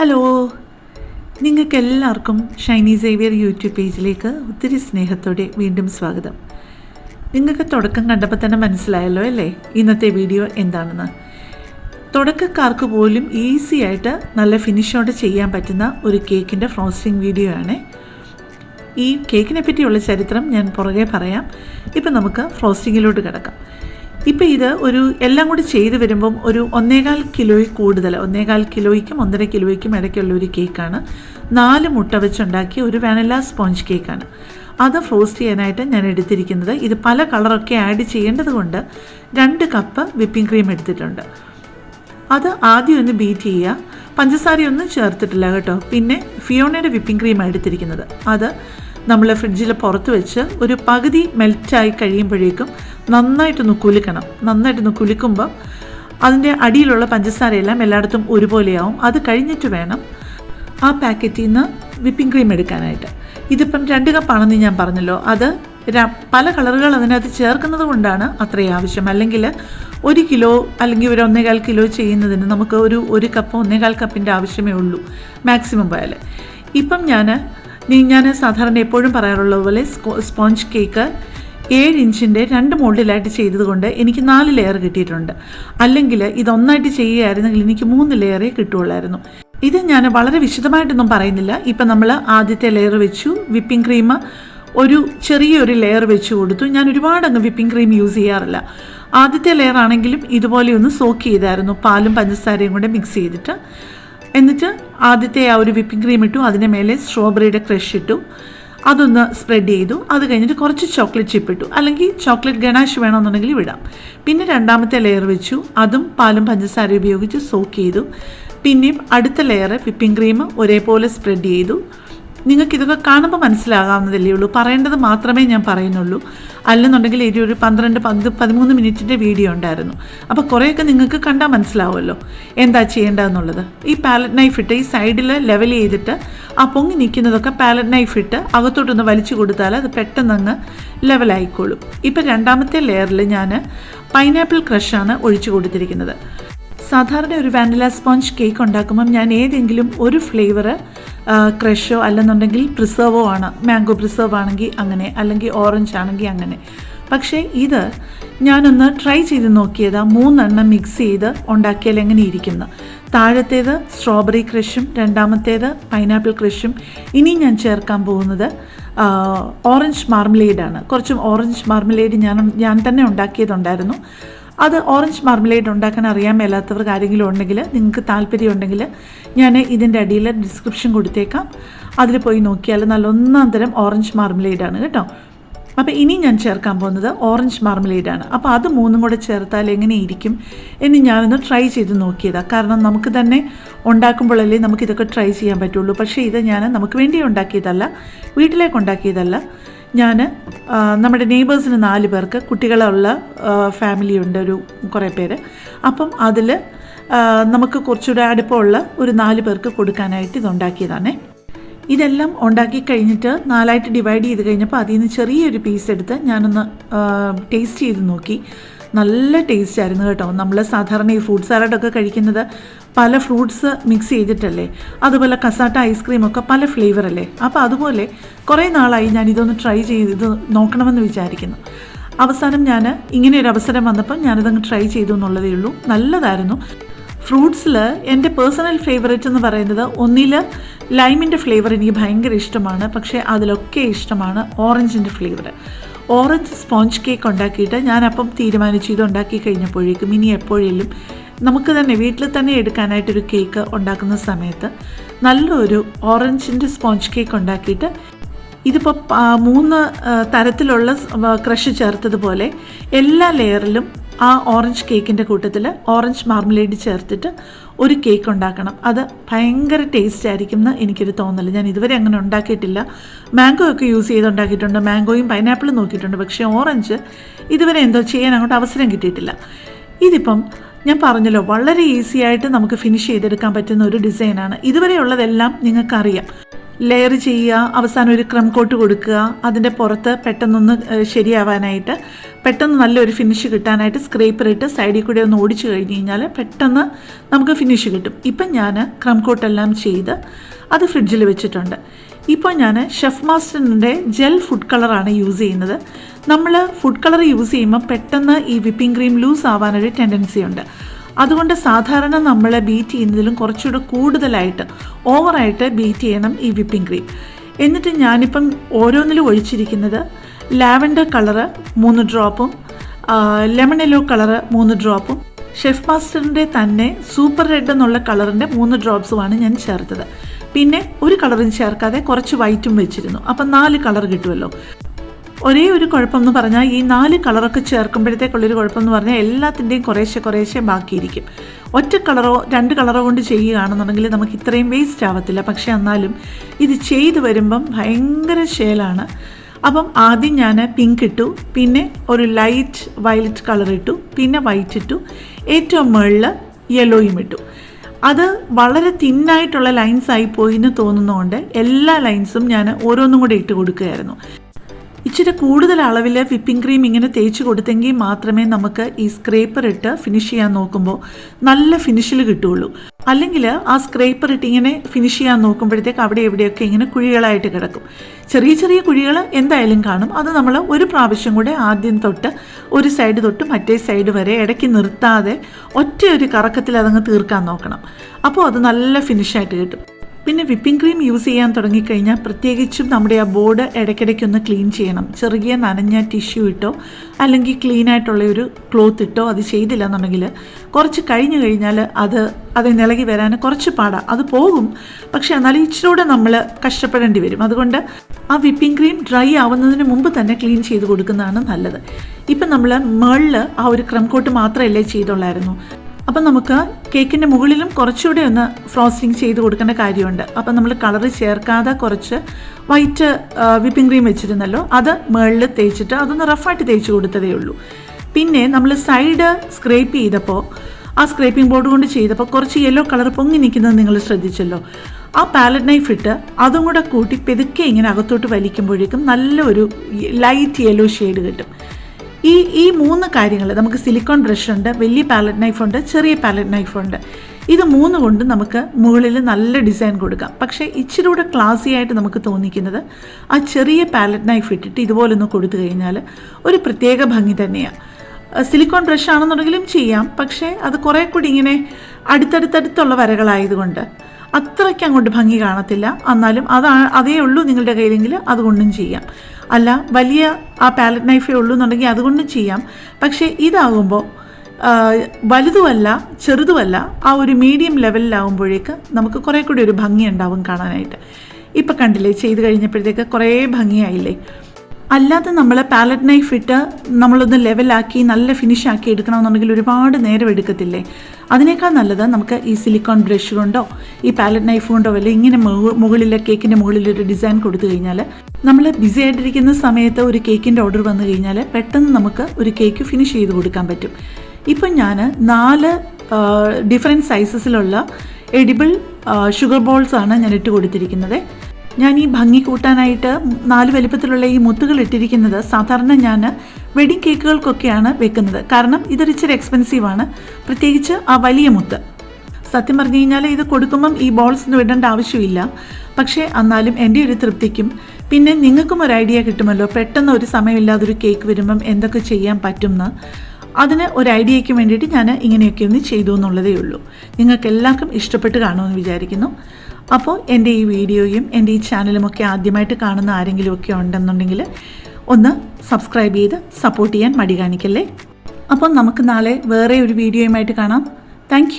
Hello നിങ്ങൾക്ക് എല്ലാവർക്കും Shiny Xavier YouTube പേജിലേക്ക് ഒത്തിരി സ്നേഹത്തോടെ വീണ്ടും സ്വാഗതം. നിങ്ങൾക്ക് തുടക്കം കണ്ടപ്പോൾ തന്നെ മനസ്സിലായല്ലോ അല്ലേ? ഇന്നത്തെ വീഡിയോ എന്താണെന്ന്. തുടക്കക്കാർക്ക് പോലും ഈസി ആയിട്ട് നല്ല ഫിനിഷോടെ ചെയ്യാൻ പറ്റുന്ന ഒരു കേക്കിന്റെ ഫ്രോസ്റ്റിംഗ് വീഡിയോ ആണ്. ഈ കേക്കിനെ പറ്റിയുള്ള ചരിത്രം ഞാൻ പുറകെ പറയാം. ഇപ്പം നമുക്ക് ഫ്രോസ്റ്റിങ്ങിലോട്ട് കിടക്കാം. ഇപ്പം ഇത് ഒരു എല്ലാം കൂടി ചെയ്ത് വരുമ്പം ഒരു ഒന്നേകാൽ കിലോയിൽ കൂടുതൽ ഒന്നേകാൽ കിലോയ്ക്കും ഒന്നര കിലോയ്ക്കും ഇടയ്ക്കുള്ള ഒരു കേക്കാണ്. നാല് മുട്ട വെച്ചുണ്ടാക്കിയ ഒരു വാനില സ്പോഞ്ച് കേക്കാണ്. അത് ഫ്രോസ്റ്റ് ചെയ്യാനായിട്ട് ഞാൻ എടുത്തിരിക്കുന്നത്. ഇത് പല കളറൊക്കെ ആഡ് ചെയ്യേണ്ടത് കൊണ്ട് രണ്ട് കപ്പ് വിപ്പിംഗ് ക്രീം എടുത്തിട്ടുണ്ട്. അത് ആദ്യം ഒന്ന് ബീറ്റ് ചെയ്യുക. പഞ്ചസാരയൊന്നും ചേർത്തിട്ടില്ല കേട്ടോ. പിന്നെ ഫിയോണയുടെ വിപ്പിംഗ് ക്രീമാണ് എടുത്തിരിക്കുന്നത്. അത് നമ്മൾ ഫ്രിഡ്ജിൽ പുറത്ത് വെച്ച് ഒരു പകുതി മെൽറ്റായി കഴിയുമ്പോഴേക്കും നന്നായിട്ടൊന്ന് കുലുക്കണം. നന്നായിട്ടൊന്ന് കുലുക്കുമ്പം അതിന്റെ അടിയിലുള്ള പഞ്ചസാരയെല്ലാം എല്ലായിടത്തും ഒരുപോലെയാവും. അത് കഴിഞ്ഞിട്ട് വേണം ആ പാക്കറ്റിൽ നിന്ന് വിപ്പിംഗ് ക്രീം എടുക്കാനായിട്ട്. ഇതിപ്പം രണ്ട് കപ്പാണെന്ന് ഞാൻ പറഞ്ഞല്ലോ. അത് പല കളറുകൾ അതിനകത്ത് ചേർക്കുന്നത് കൊണ്ടാണ് അത്രയും ആവശ്യം. അല്ലെങ്കിൽ ഒരു കിലോ അല്ലെങ്കിൽ ഒരു ഒന്നേകാൽ കിലോ ചെയ്യുന്നതിന് നമുക്ക് ഒരു ഒരു കപ്പ് ഒന്നേകാൽ കപ്പിന്റെ ആവശ്യമേ ഉള്ളൂ. മാക്സിമം പോയാൽ. ഇപ്പം ഞാൻ ഞാൻ സാധാരണ എപ്പോഴും പറയാറുള്ളത് പോലെ സ്പോഞ്ച് കേക്ക് ഏഴ് ഇഞ്ചിന്റെ രണ്ട് മോൾഡിലായിട്ട് ചെയ്തതുകൊണ്ട് എനിക്ക് നാല് ലെയർ കിട്ടിയിട്ടുണ്ട്. അല്ലെങ്കിൽ ഇതൊന്നായിട്ട് ചെയ്യുകയായിരുന്നെങ്കിൽ എനിക്ക് മൂന്ന് ലെയറേ കിട്ടുകയുള്ളായിരുന്നു. ഇത് ഞാൻ വളരെ വിശദമായിട്ടൊന്നും പറയുന്നില്ല. ഇപ്പം നമ്മൾ ആദ്യത്തെ ലെയർ വെച്ചു വിപ്പിംഗ് ക്രീം ഒരു ചെറിയൊരു ലെയർ വെച്ച് കൊടുത്തു. ഞാൻ ഒരുപാട് അങ്ങ് വിപ്പിംഗ് ക്രീം യൂസ് ചെയ്യാറില്ല. ആദ്യത്തെ ലെയർ ആണെങ്കിലും ഇതുപോലെ ഒന്ന് സോക്ക് ചെയ്തായിരുന്നു. പാലും പഞ്ചസാരയും കൂടെ മിക്സ് ചെയ്തിട്ട്. എന്നിട്ട് ആദ്യത്തെ ആ ഒരു വിപ്പിംഗ് ക്രീം ഇട്ടു അതിന് മേലെ സ്ട്രോബെറിയുടെ ക്രഷ് ഇട്ടു. അതൊന്ന് സ്പ്രെഡ് ചെയ്തു. അത് കഴിഞ്ഞിട്ട് കുറച്ച് ചോക്ലേറ്റ് ചിപ്പ് ഇട്ടു. അല്ലെങ്കിൽ ചോക്ലേറ്റ് ഗണാഷ് വേണമെന്നുണ്ടെങ്കിൽ വിടാം. പിന്നെ രണ്ടാമത്തെ ലെയർ വെച്ചു. അതും പാലും പഞ്ചസാര ഉപയോഗിച്ച് സോക്ക് ചെയ്തു. പിന്നെയും അടുത്ത ലെയർ വിപ്പിംഗ് ക്രീം ഒരേപോലെ സ്പ്രെഡ് ചെയ്തു. നിങ്ങൾക്ക് ഇതൊക്കെ കാണുമ്പോൾ മനസ്സിലാകാവുന്നതല്ലേ ഉള്ളൂ. പറയേണ്ടത് മാത്രമേ ഞാൻ പറയുന്നുള്ളൂ. അല്ലെന്നുണ്ടെങ്കിൽ ഇത് ഒരു പന്ത്രണ്ട് പന്ത് പതിമൂന്ന് മിനിറ്റിന്റെ വീഡിയോ ഉണ്ടായിരുന്നു. അപ്പോൾ കുറേയൊക്കെ നിങ്ങൾക്ക് കണ്ടാൽ മനസ്സിലാവുമല്ലോ. എന്താ ചെയ്യേണ്ടതെന്നുള്ളത്? ഈ പാലറ്റ് നൈഫ് ഇട്ട് ഈ സൈഡിൽ ലെവൽ ചെയ്തിട്ട് ആ പൊങ്ങി നിൽക്കുന്നതൊക്കെ പാലറ്റ് നൈഫ് ഇട്ട് അകത്തോട്ടൊന്ന് വലിച്ചു കൊടുത്താൽ അത് പെട്ടെന്ന് അങ്ങ് ലെവലായിക്കോളും ഇപ്പം രണ്ടാമത്തെ ലെയറിൽ ഞാൻ പൈനാപ്പിൾ ക്രഷാണ് ഒഴിച്ചു കൊടുത്തിരിക്കുന്നത്. സാധാരണ ഒരു വാനില സ്പോഞ്ച് കേക്ക് ഉണ്ടാക്കുമ്പം ഞാൻ ഏതെങ്കിലും ഒരു ഫ്ലേവർ ക്രഷോ അല്ലെന്നുണ്ടെങ്കിൽ പ്രിസർവോ ആണ്. മാംഗോ പ്രിസർവ് ആണെങ്കിൽ അങ്ങനെ അല്ലെങ്കിൽ ഓറഞ്ച് ആണെങ്കിൽ അങ്ങനെ. പക്ഷേ ഇത് ഞാനൊന്ന് ട്രൈ ചെയ്ത് നോക്കിയതാ. മൂന്നെണ്ണം മിക്സ് ചെയ്ത് ഉണ്ടാക്കിയാൽ എങ്ങനെ ഇരിക്കുന്നു. താഴത്തേത് സ്ട്രോബെറി ക്രഷും രണ്ടാമത്തേത് പൈനാപ്പിൾ ക്രഷും ഇനി ഞാൻ ചേർക്കാൻ പോകുന്നത് ഓറഞ്ച് മാർമലേഡാണ് കുറച്ചും ഓറഞ്ച് മാർമലേഡ് ഞാൻ ഞാൻ തന്നെ ഉണ്ടാക്കിയതുണ്ടായിരുന്നു. അത് ഓറഞ്ച് മാർമലേഡ് ഉണ്ടാക്കാൻ അറിയാൻ മേലാത്തവർക്ക് ആരെങ്കിലും ഉണ്ടെങ്കിൽ നിങ്ങൾക്ക് താല്പര്യമുണ്ടെങ്കിൽ ഞാൻ ഇതിന്റെ അടിയിൽ ഡിസ്ക്രിപ്ഷൻ കൊടുത്തേക്കാം. അതിൽ പോയി നോക്കിയാൽ നല്ല ഒന്നാം തരം ഓറഞ്ച് മാർമലേഡാണ് കേട്ടോ. അപ്പോൾ ഇനി ഞാൻ ചേർക്കാൻ പോകുന്നത് ഓറഞ്ച് മാർമലേഡാണ് അപ്പോൾ അത് മൂന്നും കൂടെ ചേർത്താൽ എങ്ങനെ ഇരിക്കും എന്ന് ഞാനൊന്ന് ട്രൈ ചെയ്ത് നോക്കിയതാണ് കാരണം നമുക്ക് തന്നെ ഉണ്ടാക്കുമ്പോഴല്ലേ നമുക്ക് ഇതൊക്കെ ട്രൈ ചെയ്യാൻ പറ്റുള്ളൂ. പക്ഷേ ഇത് ഞാൻ നമുക്ക് വേണ്ടി ഉണ്ടാക്കിയതല്ല വീട്ടിലേക്ക് ഉണ്ടാക്കിയതല്ല. ഞാൻ നമ്മുടെ നെയ്ബേഴ്സിന് നാല് പേർക്ക് കുട്ടികളുള്ള ഫാമിലി ഉണ്ട് ഒരു കുറേ പേര്. അപ്പം അതിൽ നമുക്ക് കുറച്ചുകൂടെ അടുപ്പമുള്ള ഒരു നാല് പേർക്ക് കൊടുക്കാനായിട്ട് ഇതുണ്ടാക്കിയതാണേ ഇതെല്ലാം ഉണ്ടാക്കി കഴിഞ്ഞിട്ട് നാലായിട്ട് ഡിവൈഡ് ചെയ്ത് കഴിഞ്ഞപ്പോൾ അതിൽ നിന്ന് ചെറിയൊരു പീസ് എടുത്ത് ഞാനൊന്ന് ടേസ്റ്റ് ചെയ്ത് നോക്കി. നല്ല ടേസ്റ്റ് ആയിരുന്നു കേട്ടോ. നമ്മൾ സാധാരണ ഈ ഫ്രൂട്ട് സാലഡൊക്കെ കഴിക്കുന്നത് പല ഫ്രൂട്ട്സ് മിക്സ് ചെയ്തിട്ടല്ലേ? അതുപോലെ കസാട്ട ഐസ്ക്രീമൊക്കെ പല ഫ്ലേവർ അല്ലേ? അപ്പോൾ അതുപോലെ കുറേ നാളായി ഞാൻ ഇതൊന്ന് ട്രൈ ചെയ്ത് ഇത് നോക്കണമെന്ന് വിചാരിക്കുന്നു. അവസാനം ഞാൻ ഇങ്ങനെ ഒരു അവസരം വന്നപ്പോൾ ഞാനിതങ്ങ് ട്രൈ ചെയ്തു എന്നുള്ളതേ ഉള്ളൂ. നല്ലതായിരുന്നു. ഫ്രൂട്ട്സിൽ എന്റെ പേഴ്സണൽ ഫേവറേറ്റ് എന്ന് പറയുന്നത് ഒന്നിൽ ലൈമിന്റെ ഫ്ലേവർ എനിക്ക് ഭയങ്കര ഇഷ്ടമാണ്. പക്ഷേ അതിലൊക്കെ ഇഷ്ടമാണ് ഓറഞ്ചിന്റെ ഫ്ലേവർ ഓറഞ്ച് സ്പോഞ്ച് കേക്ക് ഉണ്ടാക്കിയിട്ട് ഞാനപ്പം തീരുമാനിച്ചു ഇത് ഉണ്ടാക്കി കഴിഞ്ഞപ്പോഴേക്കും ഇനി എപ്പോഴേലും നമുക്ക് തന്നെ വീട്ടിൽ തന്നെ എടുക്കാനായിട്ടൊരു കേക്ക് ഉണ്ടാക്കുന്ന സമയത്ത് നല്ലൊരു ഓറഞ്ചിന്റെ സ്പോഞ്ച് കേക്ക് ഉണ്ടാക്കിയിട്ട് ഇതിപ്പോൾ മൂന്ന് തരത്തിലുള്ള ക്രഷ് ചേർത്തതുപോലെ എല്ലാ ലെയറിലും ആ ഓറഞ്ച് കേക്കിന്റെ കൂട്ടത്തിൽ ഓറഞ്ച് മാർമലേഡ് ചേർത്തിട്ട് ഒരു കേക്ക് ഉണ്ടാക്കണം. അത് ഭയങ്കര ടേസ്റ്റ് ആയിരിക്കും എന്ന് എനിക്കൊരു തോന്നൽ. ഞാൻ ഇതുവരെ അങ്ങനെ ഉണ്ടാക്കിയിട്ടില്ല. മാംഗോ ഒക്കെ യൂസ് ചെയ്ത് ഉണ്ടാക്കിയിട്ടുണ്ട് മാംഗോയും പൈനാപ്പിളും നോക്കിയിട്ടുണ്ട്. പക്ഷേ ഓറഞ്ച് ഇതുവരെ എന്തോ ചെയ്യാൻ അങ്ങോട്ട് അവസരം കിട്ടിയിട്ടില്ല. ഇതിപ്പം ഞാൻ പറഞ്ഞല്ലോ വളരെ ഈസി ആയിട്ട് നമുക്ക് ഫിനിഷ് ചെയ്തെടുക്കാൻ പറ്റുന്ന ഒരു ഡിസൈനാണ് ഇതുവരെ ഉള്ളതെല്ലാം നിങ്ങൾക്കറിയാം. ലെയർ ചെയ്യുക അവസാനം ഒരു ക്രം കോട്ട് കൊടുക്കുക അതിന്റെ പുറത്ത് പെട്ടെന്നൊന്ന് ശരിയാവാനായിട്ട് പെട്ടെന്ന് നല്ലൊരു ഫിനിഷ് കിട്ടാനായിട്ട് സ്ക്രേപ്പർ ഇട്ട് സൈഡിൽ കൂടെ ഒന്ന് ഓടിച്ചു കഴിഞ്ഞ് കഴിഞ്ഞാൽ പെട്ടെന്ന് നമുക്ക് ഫിനിഷ് കിട്ടും. ഇപ്പം ഞാൻ ക്രം കോട്ടെല്ലാം ചെയ്ത് അത് ഫ്രിഡ്ജിൽ വെച്ചിട്ടുണ്ട്. ഇപ്പോൾ ഞാൻ ഷെഫ് മാസ്റ്ററിന്റെ ജെൽ ഫുഡ് കളറാണ് യൂസ് ചെയ്യുന്നത്. നമ്മൾ ഫുഡ് കളർ യൂസ് ചെയ്യുമ്പോൾ പെട്ടെന്ന് ഈ വിപ്പിംഗ് ക്രീം ലൂസ് ആവാനൊരു ടെൻഡൻസി ഉണ്ട്. അതുകൊണ്ട് സാധാരണ നമ്മൾ ബീറ്റ് ചെയ്യുന്നതിലും കുറച്ചുകൂടെ കൂടുതലായിട്ട് ഓവറായിട്ട് ബീറ്റ് ചെയ്യണം ഈ വിപ്പിംഗ് ക്രീം എന്നിട്ട് ഞാനിപ്പം ഓരോന്നിലും ഒഴിച്ചിരിക്കുന്നത് ലാവൻഡർ കളറ് മൂന്ന് ഡ്രോപ്പും ലെമൺ യെല്ലോ കളറ് മൂന്ന് ഡ്രോപ്പും ഷെഫ് മാസ്റ്ററിന്റെ തന്നെ സൂപ്പർ റെഡ് എന്നുള്ള കളറിന്റെ മൂന്ന് ഡ്രോപ്സുമാണ് ഞാൻ ചേർത്തത്. പിന്നെ ഒരു കളറും ചേർക്കാതെ കുറച്ച് വൈറ്റും വെച്ചിരുന്നു. അപ്പം നാല് കളർ കിട്ടുമല്ലോ ഒരേ ഒരു കുഴപ്പം എന്ന് പറഞ്ഞാൽ ഈ നാല് കളറൊക്കെ ചേർക്കുമ്പോഴത്തേക്കുള്ളൊരു കുഴപ്പം എന്ന് പറഞ്ഞാൽ എല്ലാത്തിന്റെയും കുറേശ്ശെ കുറേശ്ശെ ബാക്കിയിരിക്കും. ഒറ്റ കളറോ രണ്ട് കളറോ കൊണ്ട് ചെയ്യുകയാണെന്നുണ്ടെങ്കിൽ നമുക്ക് ഇത്രയും വേസ്റ്റ് ആവത്തില്ല. പക്ഷേ എന്നാലും ഇത് ചെയ്ത് വരുമ്പം ഭയങ്കര ഷേലാണ് അപ്പം ആദ്യം ഞാൻ പിങ്ക് ഇട്ടു പിന്നെ ഒരു ലൈറ്റ് വയലറ്റ് കളർ ഇട്ടു പിന്നെ വൈറ്റ് ഇട്ടു ഏറ്റവും മുകളിൽ യെല്ലോയും ഇട്ടു. അത് വളരെ തിന്നായിട്ടുള്ള ലൈൻസ് ആയി പോയി എന്ന് തോന്നുന്നതുകൊണ്ട് എല്ലാ ലൈൻസും ഞാൻ ഓരോന്നും കൂടെ ഇട്ട് കൊടുക്കുകയായിരുന്നു. ഇച്ചിരി കൂടുതൽ അളവിൽ വിപ്പിംഗ് ക്രീം ഇങ്ങനെ തേച്ച് കൊടുത്തെങ്കിൽ മാത്രമേ നമുക്ക് ഈ സ്ക്രേപ്പർ ഇട്ട് ഫിനിഷ് ചെയ്യാൻ നോക്കുമ്പോൾ നല്ല ഫിനിഷിൽ കിട്ടുള്ളൂ അല്ലെങ്കിൽ ആ സ്ക്രേപ്പർ ഇട്ട് ഇങ്ങനെ ഫിനിഷ് ചെയ്യാൻ നോക്കുമ്പോഴത്തേക്ക് അവിടെ എവിടെയൊക്കെ ഇങ്ങനെ കുഴികളായിട്ട് കിടക്കും. ചെറിയ ചെറിയ കുഴികൾ എന്തായാലും കാണും. അത് നമ്മൾ ഒരു പ്രാവശ്യം കൂടെ ആദ്യം തൊട്ട് ഒരു സൈഡ് തൊട്ട് മറ്റേ സൈഡ് വരെ ഇടയ്ക്ക് നിർത്താതെ ഒറ്റ ഒരു കറക്കത്തിൽ അതങ്ങ് തീർക്കാൻ നോക്കണം. അപ്പോൾ അത് നല്ല ഫിനിഷായിട്ട് കിട്ടും. പിന്നെ വിപ്പിംഗ് ക്രീം യൂസ് ചെയ്യാൻ തുടങ്ങിക്കഴിഞ്ഞാൽ പ്രത്യേകിച്ചും നമ്മുടെ ആ ബോർഡ് ഇടയ്ക്കിടയ്ക്ക് ഒന്ന് ക്ലീൻ ചെയ്യണം. ചെറിയ നനഞ്ഞ ടിഷ്യൂ ഇട്ടോ അല്ലെങ്കിൽ ക്ലീൻ ആയിട്ടുള്ള ഒരു ക്ലോത്ത് ഇട്ടോ അത് ചെയ്തില്ല എന്നുണ്ടെങ്കിൽ കുറച്ച് കഴിഞ്ഞു കഴിഞ്ഞാൽ അത് അത് നിളകി വരാൻ കുറച്ച് പാടാണ് അത് പോകും. പക്ഷേ എന്നാലും ഇച്ചിരൂടെ നമ്മൾ കഷ്ടപ്പെടേണ്ടി വരും. അതുകൊണ്ട് ആ വിപ്പിംഗ് ക്രീം ഡ്രൈ ആവുന്നതിന് മുമ്പ് തന്നെ ക്ലീൻ ചെയ്ത് കൊടുക്കുന്നതാണ് നല്ലത്. ഇപ്പം നമ്മൾ മേളിൽ ആ ഒരു ക്രംകോട്ട് മാത്രമല്ലേ ചെയ്തുള്ളായിരുന്നു. അപ്പം നമുക്ക് കേക്കിന്റെ മുകളിലും കുറച്ചുകൂടെ ഒന്ന് ഫ്രോസ്റ്റിംഗ് ചെയ്ത് കൊടുക്കേണ്ട കാര്യമുണ്ട്. അപ്പം നമ്മൾ കളറ് ചേർക്കാതെ കുറച്ച് വൈറ്റ് വിപ്പിംഗ് ക്രീം വെച്ചിരുന്നല്ലോ അത് മുകളിൽ തേച്ചിട്ട് അതൊന്ന് റഫായിട്ട് തേച്ച് കൊടുത്തതേ ഉള്ളൂ. പിന്നെ നമ്മൾ സൈഡ് സ്ക്രേപ്പ് ചെയ്തപ്പോൾ ആ സ്ക്രേപ്പിംഗ് ബോർഡ് കൊണ്ട് ചെയ്തപ്പോൾ കുറച്ച് യെല്ലോ കളർ പൊങ്ങി നിൽക്കുന്നത് നിങ്ങൾ ശ്രദ്ധിച്ചല്ലോ. ആ പാലറ്റ് നൈഫ് ഇട്ട് അതും കൂടെ കൂട്ടി പെതുക്കെ ഇങ്ങനെ അകത്തോട്ട് വലിക്കുമ്പോഴേക്കും നല്ലൊരു ലൈറ്റ് യെല്ലോ ഷെയ്ഡ് കിട്ടും. ഈ ഈ മൂന്ന് കാര്യങ്ങൾ നമുക്ക് സിലിക്കോൺ ബ്രഷ് ഉണ്ട് വലിയ പാലറ്റ് നൈഫ് ഉണ്ട് ചെറിയ പാലറ്റ് നൈഫ് ഉണ്ട്. ഇത് മൂന്ന് കൊണ്ട് നമുക്ക് മുകളിൽ നല്ല ഡിസൈൻ കൊടുക്കാം. പക്ഷേ ഇച്ചിരി കൂടെ ക്ലാസി ആയിട്ട് നമുക്ക് തോന്നിക്കുന്നത് ആ ചെറിയ പാലറ്റ് നൈഫ് ഇട്ടിട്ട് ഇതുപോലെ ഒന്ന് കൊടുത്തു കഴിഞ്ഞാൽ ഒരു പ്രത്യേക ഭംഗി തന്നെയാണ് സിലിക്കോൺ ബ്രഷ് ആണെന്നുണ്ടെങ്കിലും ചെയ്യാം. പക്ഷേ അത് കുറേ കൂടി ഇങ്ങനെ അടുത്തടുത്തടുത്തുള്ള വരകളായതുകൊണ്ട് അത്രയ്ക്ക് അങ്ങോട്ട് ഭംഗി കാണത്തില്ല. എന്നാലും അതാ അതേ ഉള്ളൂ നിങ്ങളുടെ കയ്യിലെങ്കിൽ അതുകൊണ്ടും ചെയ്യാം. അല്ല വലിയ ആ പാലറ്റ് നൈഫേ ഉള്ളൂ എന്നുണ്ടെങ്കിൽ അതുകൊണ്ടും ചെയ്യാം. പക്ഷേ ഇതാകുമ്പോൾ വലുതുമല്ല ചെറുതുമല്ല ആ ഒരു മീഡിയം ലെവലിലാവുമ്പോഴേക്ക് നമുക്ക് കുറേ കൂടി ഒരു ഭംഗി ഉണ്ടാവും കാണാനായിട്ട്. ഇപ്പം കണ്ടില്ലേ ചെയ്ത് കഴിഞ്ഞപ്പോഴത്തേക്ക് കുറേ ഭംഗിയായില്ലേ? അല്ലാതെ നമ്മൾ പാലറ്റ് നൈഫ് ഇട്ട് നമ്മളൊന്ന് ലെവലാക്കി നല്ല ഫിനിഷ് ആക്കി എടുക്കണമെന്നുണ്ടെങ്കിൽ ഒരുപാട് നേരം എടുക്കത്തില്ലേ? അതിനേക്കാൾ നല്ലത് നമുക്ക് ഈ സിലിക്കോൺ ബ്രഷ് കൊണ്ടോ ഈ പാലറ്റ് നൈഫ് കൊണ്ടോ വല്ല ഇങ്ങനെ മുകളിലെ കേക്കിന്റെ മുകളിൽ ഒരു ഡിസൈൻ കൊടുത്തു കഴിഞ്ഞാൽ നമ്മൾ ബിസി ആയിട്ടിരിക്കുന്ന സമയത്ത് ഒരു കേക്കിന്റെ ഓർഡർ വന്നു കഴിഞ്ഞാൽ പെട്ടെന്ന് നമുക്ക് ഒരു കേക്ക് ഫിനിഷ് ചെയ്ത് കൊടുക്കാൻ പറ്റും. ഇപ്പം ഞാൻ നാല് ഡിഫറെന്റ് സൈസസിലുള്ള എഡിബിൾ ഷുഗർ ബോൾസ് ആണ് ഞാൻ ഇട്ട് കൊടുത്തിരിക്കുന്നത്. ഞാൻ ഈ ഭംഗി കൂട്ടാനായിട്ട് നാല് വലിപ്പത്തിലുള്ള ഈ മുത്തുകൾ ഇട്ടിരിക്കുന്നത് സാധാരണ ഞാൻ വെഡിങ് കേക്കുകൾക്കൊക്കെയാണ് വെക്കുന്നത്. കാരണം ഇതൊരു ഇച്ചിരി എക്സ്പെൻസീവാണ് പ്രത്യേകിച്ച് ആ വലിയ മുത്ത്. സത്യം പറഞ്ഞു കഴിഞ്ഞാൽ ഇത് കൊടുക്കുമ്പം ഈ ബോൾസ് ഒന്നും ഇടേണ്ട ആവശ്യമില്ല. പക്ഷേ എന്നാലും എന്റെ ഒരു തൃപ്തിക്കും. പിന്നെ നിങ്ങൾക്കും ഒരു ഐഡിയ കിട്ടുമല്ലോ. പെട്ടെന്ന് ഒരു സമയമില്ലാതെ ഒരു കേക്ക് വരുമ്പം എന്തൊക്കെ ചെയ്യാൻ പറ്റുമെന്ന് അതിന് ഒരു ഐഡിയയ്ക്ക് വേണ്ടിയിട്ട് ഞാൻ ഇങ്ങനെയൊക്കെ ഒന്ന് ചെയ്തു എന്നുള്ളതേ ഉള്ളൂ. നിങ്ങൾക്ക് എല്ലാവർക്കും ഇഷ്ടപ്പെട്ട് കാണുമെന്ന് വിചാരിക്കുന്നു. അപ്പോൾ എന്റെ ഈ വീഡിയോയും എന്റെ ഈ ചാനലും ഒക്കെ ആദ്യമായിട്ട് കാണുന്ന ആരെങ്കിലുമൊക്കെ ഉണ്ടെന്നുണ്ടെങ്കിൽ ഒന്ന് സബ്സ്ക്രൈബ് ചെയ്ത് സപ്പോർട്ട് ചെയ്യാൻ മടി കാണിക്കല്ലേ? അപ്പോൾ നമുക്ക് നാളെ വേറെ ഒരു വീഡിയോയുമായിട്ട് കാണാം. താങ്ക്